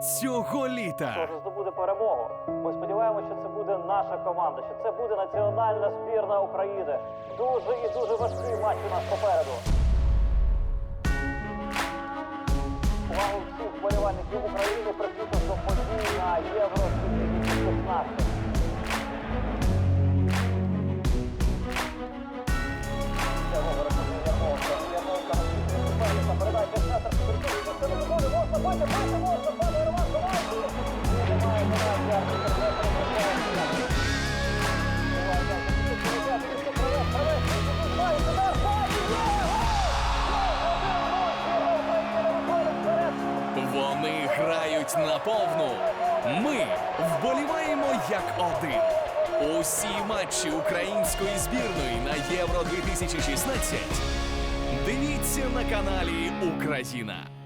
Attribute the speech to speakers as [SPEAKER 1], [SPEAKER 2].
[SPEAKER 1] цього літа.
[SPEAKER 2] Ж здобуде перемогу? Ми сподіваємося, що це буде наша команда, що це буде національна збірна України. Дуже і дуже важкий матч у нас попереду. Увагу всіх вболівальників України прикуто до подій на Євро 2016. Це Говорить Ярмолка. Ярмолка на
[SPEAKER 1] Вони грають на повну. Ми вболіваємо як один. Усі матчі української збірної на Євро 2016 дивіться на каналі Україна.